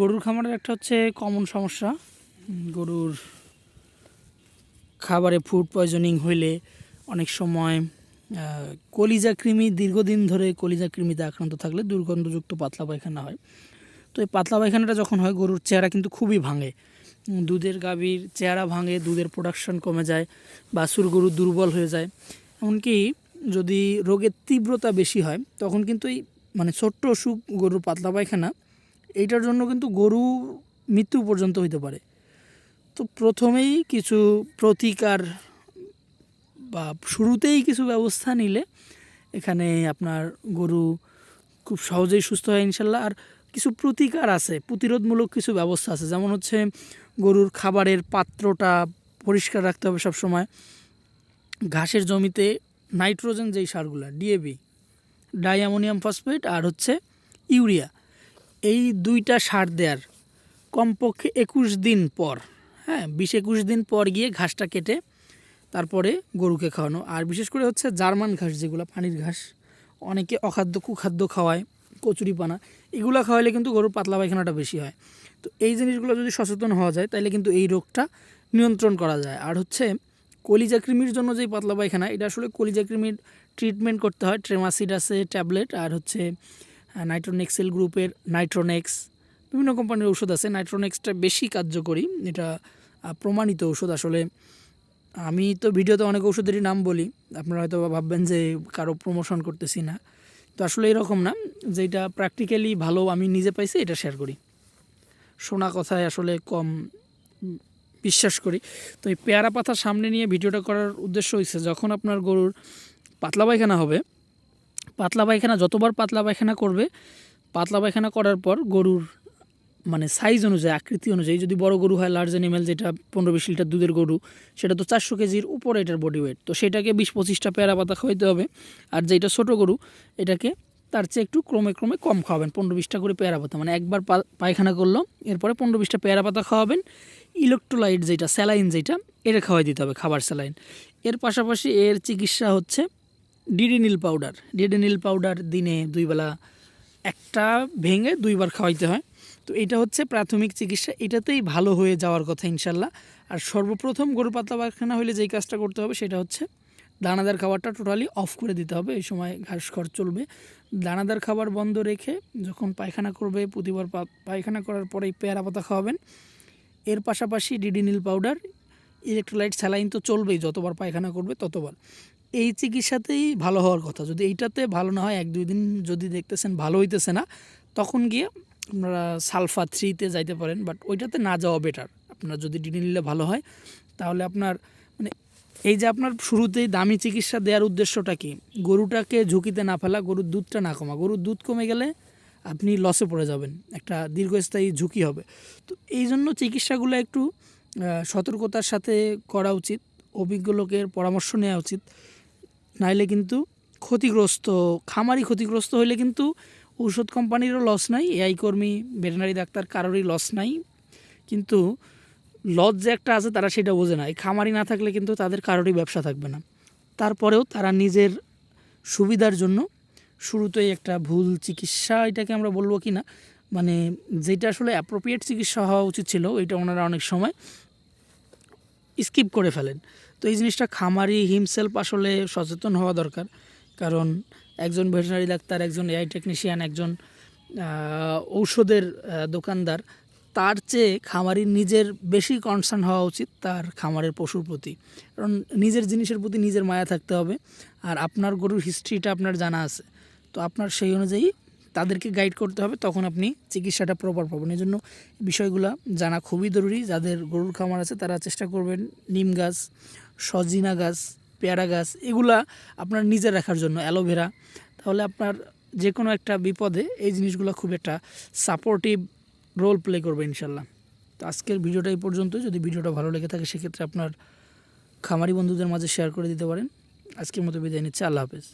গরুর খামারের একটা হচ্ছে কমন সমস্যা। গরুর খাবারে ফুড পয়জনিং হইলে অনেক সময় কলিজা কৃমি দীর্ঘদিন ধরে কলিজা কৃমিতে আক্রান্ত থাকলে দুর্গন্ধযুক্ত পাতলা পায়খানা হয়। তো এই পাতলা পায়খানাটা যখন হয়, গরুর চেহারা কিন্তু খুবই ভাঙে। দুধের গাভীর চেহারা ভাঙে, দুধের প্রোডাকশন কমে যায় বাছুর গরু দুর্বল হয়ে যায়। এমনকি যদি রোগের তীব্রতা বেশি হয়, তখন কিন্তু এই মানে ছোট্ট অসুখ গরুর পাতলা পায়খানা এইটার জন্য কিন্তু গরু মৃত্যু পর্যন্ত হইতে পারে। তো প্রথমেই কিছু প্রতিকার বা শুরুতেই কিছু ব্যবস্থা নিলে এখানে আপনার গরু খুব সহজেই সুস্থ হয় ইনশাল্লাহ। আর কিছু প্রতিকার আছে, প্রতিরোধমূলক কিছু ব্যবস্থা আছে। যেমন হচ্ছে গরুর খাবারের পাত্রটা পরিষ্কার রাখতে হবে সবসময়। ঘাসের জমিতে নাইট্রোজেন যেই সারগুলো ডিএবি ডাইঅ্যামোনিয়াম ফসফেট আর হচ্ছে ইউরিয়া। এই দুইটা সার দেওয়ার কমপক্ষে একুশ দিন পর হ্যাঁ বিশ একুশ দিন পর গিয়ে ঘাসটা কেটে তারপরে গরুকে খাওয়ানো। আর বিশেষ করে হচ্ছে জার্মান ঘাস, যেগুলো পানির ঘাস, অনেকে অখাদ্য, কুখাদ্য খাওয়ায় কচুরিপানা এগুলো খাওয়াইলে কিন্তু গরুর পাতলা পায়খানাটা বেশি হয়। তো এই জিনিসগুলো যদি সচেতন হওয়া যায় তাহলে কিন্তু এই রোগটা নিয়ন্ত্রণ করা যায়। আর হচ্ছে কলিজা কৃমির জন্য যেই পাতলা পায়খানা, এটা আসলে কলিজা কৃমির ট্রিটমেন্ট করতে হয়, ট্রেমাসিড আছে, ট্যাবলেট, আর হচ্ছে নাইট্রোনেক্সেল গ্রুপের নাইট্রোনেক্স বিভিন্ন কোম্পানির ওষুধ আছে। নাইট্রোনেক্সটা বেশি কার্যকরী। এটা প্রমাণিত ওষুধ আসলে। আমি তো ভিডিওতে অনেক ওষুধেরই নাম বলি। আপনারা হয়তো ভাববেন যে কারও প্রমোশন করতেছি না। তো আসলে এরকম না, যেটা প্র্যাকটিক্যালি ভালো আমি নিজে পাইছি, এটা শেয়ার করি। শোনা কথায় আসলে কম বিশ্বাস করি। তো এই পেয়ারা পাতা সামনে নিয়ে ভিডিওটা করার উদ্দেশ্য হয়েছে যখন আপনার গরুর পাতলা পায়খানা হবে পাতলা পায়খানা, যতবার পাতলা পায়খানা করবে, পাতলা পায়খানা করার পর গরুর মানে সাইজ অনুযায়ী, আকৃতি অনুযায়ী, যদি বড় গরু হয় লার্জ অ্যানিমেল যেটা পনেরো বিশ লিটার দুধের গরু, সেটা তো চারশো কেজির উপরে এটার বডি ওয়েট তো সেটাকে বিশ পঁচিশটা পেয়ারা পাতা খাওয়াইতে হবে। আর যেটা ছোটো গরু, এটাকে তার চেয়ে একটু ক্রমে ক্রমে কম খাওয়াবেন, পনেরো বিশটা করে পেয়ারা পাতা। মানে একবার পায়খানা করল এরপরে পনেরো বিশটা পেয়ারা পাতা খাওয়াবেন ইলেকট্রোলাইট যেটা স্যালাইন যেটা, এটা খাওয়াই দিতে হবে, খাবার স্যালাইন এর পাশাপাশি এর চিকিৎসা হচ্ছে ডিডিনিল পাউডার। ডিডিনিল পাউডার দিনে দুইবেলা একটা ভেঙে দুইবার খাওয়াইতে হয়। তো এটা হচ্ছে প্রাথমিক চিকিৎসা। এটাতেই ভালো হয়ে যাওয়ার কথা ইনশাল্লাহ। আর সর্বপ্রথম গরু পাতলা পায়খানা হলে যেই কাজটা করতে হবে সেটা হচ্ছে দানাদার খাবারটা টোটালি অফ করে দিতে হবে। এই সময় ঘাস খড় চলবে। দানাদার খাবার বন্ধ রেখে যখন পায়খানা করবে, প্রতিবার পায়খানা করার পরেই পেয়ারা পাতা খাওয়াবেন। এর পাশাপাশি ডিডিনিল পাউডার, ইলেকট্রোলাইট স্যালাইন তো চলবেই। যতবার পায়খানা করবে ততবার। এই চিকিৎসাতেই ভালো হওয়ার কথা। যদি এইটাতে ভালো না হয়, এক দুই দিন যদি দেখতেছেন ভালো হইতেছে না, তখন গিয়ে আপনারা সালফা থ্রিতে যাইতে পারেন বাট ওইটাতে না যাওয়া বেটার আপনার যদি ডিডি নিলে ভালো হয়, তাহলে আপনার মানে এই যে আপনার শুরুতেই দামি চিকিৎসা দেওয়ার উদ্দেশ্যটা কি? গরুটাকে ঝুঁকিতে না ফেলা, গরুর দুধটা না কমা। গরুর দুধ কমে গেলে আপনি লসে পড়ে যাবেন, একটা দীর্ঘস্থায়ী ঝুঁকি হবে। তো এই জন্য চিকিৎসাগুলো একটু সতর্কতার সাথে করা উচিত, অভিজ্ঞ লোকের পরামর্শ নেওয়া উচিত। নাইলে কিন্তু ক্ষতিগ্রস্ত, খামারি ক্ষতিগ্রস্ত হলে কিন্তু ঔষধ কোম্পানিরও লস নাই এআই কর্মী ভেটেনারি ডাক্তার কারোরই লস নাই। কিন্তু লস যে একটা আছে তারা সেটা বোঝে না। এই খামারি না থাকলে কিন্তু তাদের কারোরই ব্যবসা থাকবে না। তারপরেও তারা নিজের সুবিধার জন্য শুরুতেই একটা ভুল চিকিৎসা, এটাকে আমরা বলব কি না মানে যেটা আসলে অ্যাপ্রোপ্রিয়েট চিকিৎসা হওয়া উচিত ছিল এটা ওনারা অনেক সময় স্কিপ করে ফেলেন। তো এই জিনিসটা খামারি হিমসেলফ আসলে সচেতন হওয়া দরকার। কারণ একজন ভেটেনারি ডাক্তার, একজন এআই টেকনিশিয়ান একজন ঔষধের দোকানদার, তার চেয়ে খামারির নিজের বেশি কনসার্ন হওয়া উচিত তার খামারের পশুর প্রতি। কারণ নিজের জিনিসের প্রতি নিজের মায়া থাকতে হবে। আর আপনার গরুর হিস্ট্রিটা আপনার জানা আছে। তো আপনার সেই অনুযায়ী তাদেরকে গাইড করতে হবে, তখন আপনি চিকিৎসাটা প্রপার পাবেন। এই জন্য বিষয়গুলো জানা খুবই জরুরি। যাদের গরুর খামার আছে, তারা চেষ্টা করবেন নিম গাছ, সজিনা গাছ, পেয়ারা গাছ, এগুলা আপনার নিজে রাখার জন্য, অ্যালোভেরা। তাহলে আপনার যে কোনো একটা বিপদে এই জিনিসগুলো খুব একটা সাপোর্টিভ রোল প্লে করবে ইনশাল্লাহ তো আজকের ভিডিওটা এই পর্যন্ত। যদি ভিডিওটা ভালো লেগে থাকে, সেক্ষেত্রে আপনার খামারি বন্ধুদের মাঝে শেয়ার করে দিতে পারেন। আজকের মতো বিদায় নিচ্ছে। আল্লাহ হাফেজ।